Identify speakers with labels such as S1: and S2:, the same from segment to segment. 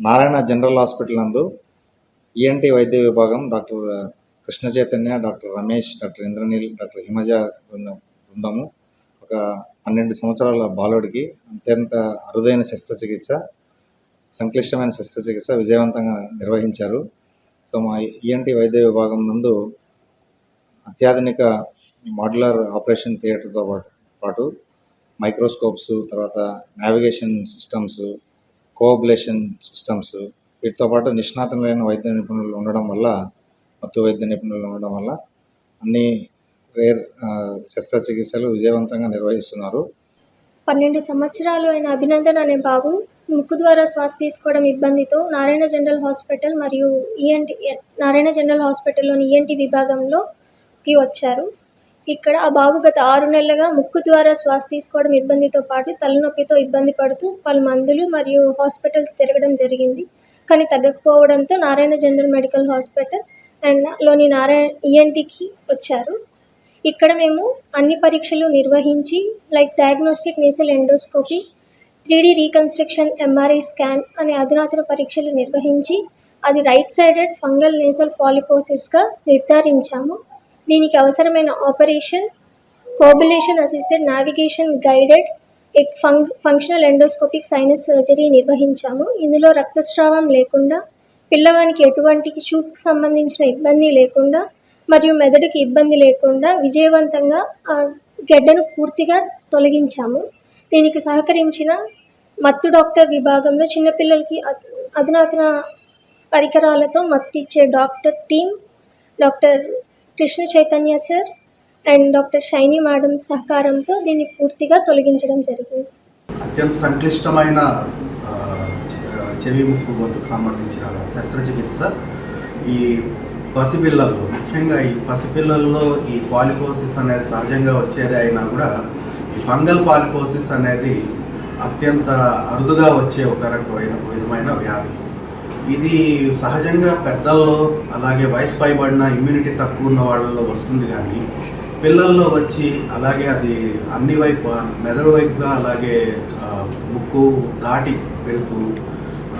S1: Narayana general hospital నందు ENT వైద్య విభాగం doctor Krishna Chaitanya doctor Ramesh doctor Indraneel doctor Himaja బృందము. ఒక పన్నెండు సంవత్సరాల బాలుడికి అత్యంత అరుదైన శస్త్రచికిత్స సంక్లిష్టమైన శస్త్రచికిత్స విజయవంతంగా నిర్వహించారు. సో మా ఈఎన్టీ వైద్య విభాగం నందు అత్యాధునిక మాడ్యులర్ ఆపరేషన్ థియేటర్తో పాటు పాటు మైక్రోస్కోప్స్ తర్వాత నావిగేషన్ సిస్టమ్స్ కోఆబులేషన్ సిస్టమ్స్ వీటితో పాటు నిష్ణాతమైన వైద్య నిపుణులు ఉండడం వల్ల మత్తు వైద్య నిపుణులు ఉండడం వల్ల అన్ని రేర్ శస్త్రచికిత్సలు విజయవంతంగా నిర్వహిస్తున్నారు.
S2: పన్నెండు సంవత్సరాలు అయిన అభినందన్ అనే బాబు ముక్కు ద్వారా శ్వాస తీసుకోవడం ఇబ్బందితో నారాయణ జనరల్ హాస్పిటల్ మరియు ఈఎన్టీ నారాయణ జనరల్ హాస్పిటల్లోని ఈఎన్టీ విభాగంలోకి వచ్చారు. ఇక్కడ ఆ బాబు గత ఆరు నెలలుగా ముక్కు ద్వారా శ్వాస తీసుకోవడం ఇబ్బందితో పాటు తలనొప్పితో ఇబ్బంది పడుతూ పలు మందులు మరియు హాస్పిటల్ తిరగడం జరిగింది. కానీ తగ్గకపోవడంతో నారాయణ జనరల్ మెడికల్ హాస్పిటల్ అండ్లోని నారాయణ ఈఎన్టీకి వచ్చారు. ఇక్కడ మేము అన్ని పరీక్షలు నిర్వహించి like diagnostic nasal endoscopy three D reconstruction MRI scan అనే అధునాతన పరీక్షలు నిర్వహించి అది రైట్ సైడెడ్ ఫంగల్ నేసల్ పాలిపోసిస్గా నిర్ధారించాము. దీనికి అవసరమైన operation coblation assisted navigation guided func functional endoscopic sinus surgery నిర్వహించాము. ఇందులో రక్తస్రావం లేకుండా పిల్లవానికి ఎటువంటి చూపుకి సంబంధించిన ఇబ్బంది లేకుండా మరియు మెదడుకి ఇబ్బంది లేకుండా విజయవంతంగా ఆ గడ్డను పూర్తిగా తొలగించాము. దీనికి సహకరించిన మత్తు డాక్టర్ విభాగంలో చిన్నపిల్లలకి అధునాతన పరికరాలతో మత్తిచ్చే doctor team doctor Krishna Chaitanya sir and doctor Shiny madam సహకారంతో దీన్ని పూర్తిగా తొలగించడం జరిగింది.
S3: అత్యంత సంక్లిష్టమైన చెవి ముక్కు గొంతుకు సంబంధించిన శస్త్రచికిత్స. ఈ పసిపిల్లల్లో ముఖ్యంగా ఈ పసిపిల్లల్లో ఈ పాలిపోసిస్ అనేది సహజంగా వచ్చేది అయినా కూడా ఈ ఫంగల్ పాలిపోసిస్ అనేది అత్యంత అరుదుగా వచ్చే ఒక రకమైన విధమైన వ్యాధి. ఇది సహజంగా పెద్దల్లో అలాగే వయసు పైబడిన ఇమ్యూనిటీ తక్కువ ఉన్న వాళ్ళలో వస్తుంది కానీ పిల్లల్లో వచ్చి అలాగే అది అన్ని వైపు మెదడు వైపుగా అలాగే ముక్కు దాటి వెళుతూ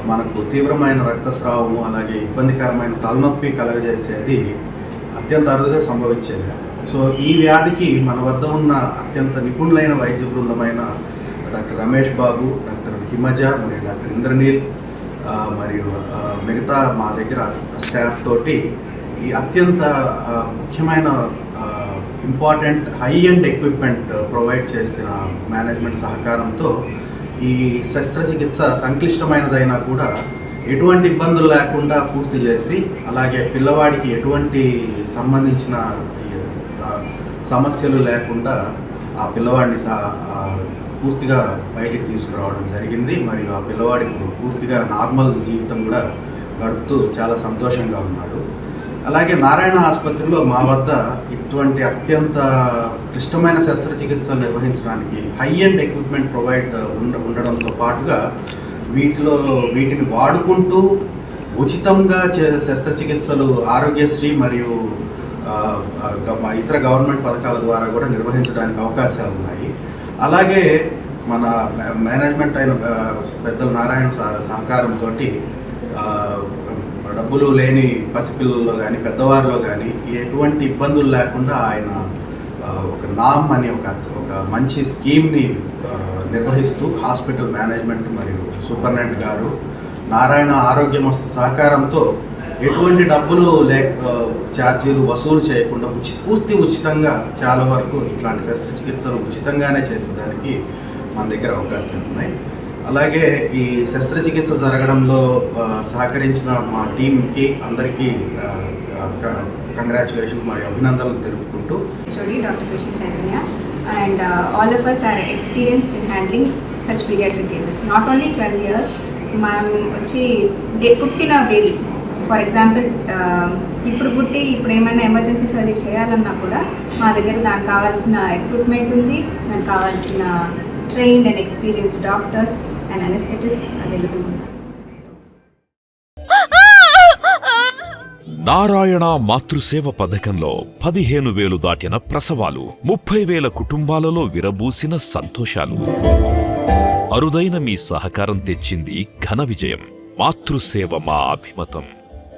S3: మనకు తీవ్రమైన రక్తస్రావము అలాగే ఇబ్బందికరమైన తలనొప్పి కలగజేసేది అత్యంత అరుదుగా సంభవించేది. సో ఈ వ్యాధికి మన వద్ద ఉన్న అత్యంత నిపుణులైన వైద్య బృందమైన డాక్టర్ రమేష్ బాబు డాక్టర్ హిమజ మరియు డాక్టర్ ఇంద్రనీల్ మరియు మిగతా మా దగ్గర స్టాఫ్ తోటి ఈ అత్యంత ముఖ్యమైన important high and equipment provide చేసిన మేనేజ్మెంట్ సహకారంతో ఈ శస్త్రచికిత్స సంక్లిష్టమైనదైనా కూడా ఎటువంటి ఇబ్బందులు లేకుండా పూర్తి చేసి అలాగే పిల్లవాడికి ఎటువంటి సంబంధించిన సమస్యలు లేకుండా ఆ పిల్లవాడిని సా పూర్తిగా బయటికి తీసుకురావడం జరిగింది. మరియు ఆ పిల్లవాడి ఇప్పుడు పూర్తిగా నార్మల్ జీవితం కూడా గడుపుతూ చాలా సంతోషంగా ఉన్నాడు. అలాగే నారాయణ ఆసుపత్రిలో మా వద్ద ఇటువంటి అత్యంత క్లిష్టమైన శస్త్రచికిత్సలు నిర్వహించడానికి హై అండ్ ఎక్విప్మెంట్ ప్రొవైడ్ ఉండ ఉండడంతో పాటుగా వీటిలో వీటిని వాడుకుంటూ ఉచితంగా చే శస్త్రచికిత్సలు ఆరోగ్యశ్రీ మరియు ఇతర గవర్నమెంట్ పథకాల ద్వారా కూడా నిర్వహించడానికి అవకాశాలు ఉన్నాయి అలాగే మన మేనేజ్మెంట్ అయిన పెద్ద పెద్దల నారాయణ సార్ సహకారంతో డబ్బులు లేని పసిపిల్లల్లో కానీ పెద్దవారిలో కానీ ఎటువంటి ఇబ్బందులు లేకుండా ఆయన ఒక నామ్ అని ఒక ఒక మంచి స్కీమ్ని నిర్వహిస్తూ హాస్పిటల్ మేనేజ్మెంట్ మరియు సూపరింటెండెంట్ గారు నారాయణ ఆరోగ్యమస్తు సహకారంతో ఎటువంటి డబ్బులు లేక ఛార్జీలు వసూలు చేయకుండా ఉచి పూర్తి ఉచితంగా చాలా వరకు ఇట్లాంటి శస్త్రచికిత్సలు ఉచితంగానే చేసేదానికి మన దగ్గర అవకాశాలు ఉన్నాయి. అలాగే ఈ శస్త్రచికిత్స జరగడంలో సహకరించిన మా టీంకి అందరికీ కంగ్రాచులేషన్ మా అభినందనలు తెలుపుకుంటూ.
S4: And all of Chaitanya, or uh, all of us are experienced in handling such pediatric cases. Not only 12 years, మనం వచ్చి పుట్టిన బేబీ ఫర్ ఎగ్జాంపుల్ ఇప్పుడు పుట్టి ఇప్పుడు ఏమైనా ఎమర్జెన్సీ సర్జరీ చేయాలన్నా కూడా మా దగ్గర దానికి కావాల్సిన ఎక్విప్మెంట్ ఉంది. దానికి కావాల్సిన trained and experience doctors and anaesthetists available ఉన్నారు
S5: నారాయణ మాతృసేవ పథకంలో పదిహేను వేలు దాటిన ప్రసవాలు ముప్పై వేల కుటుంబాలలో విరబూసిన సంతోషాలు. అరుదైన మీ సహకారం తెచ్చింది ఘన విజయం. మాతృసేవ మా అభిమతం.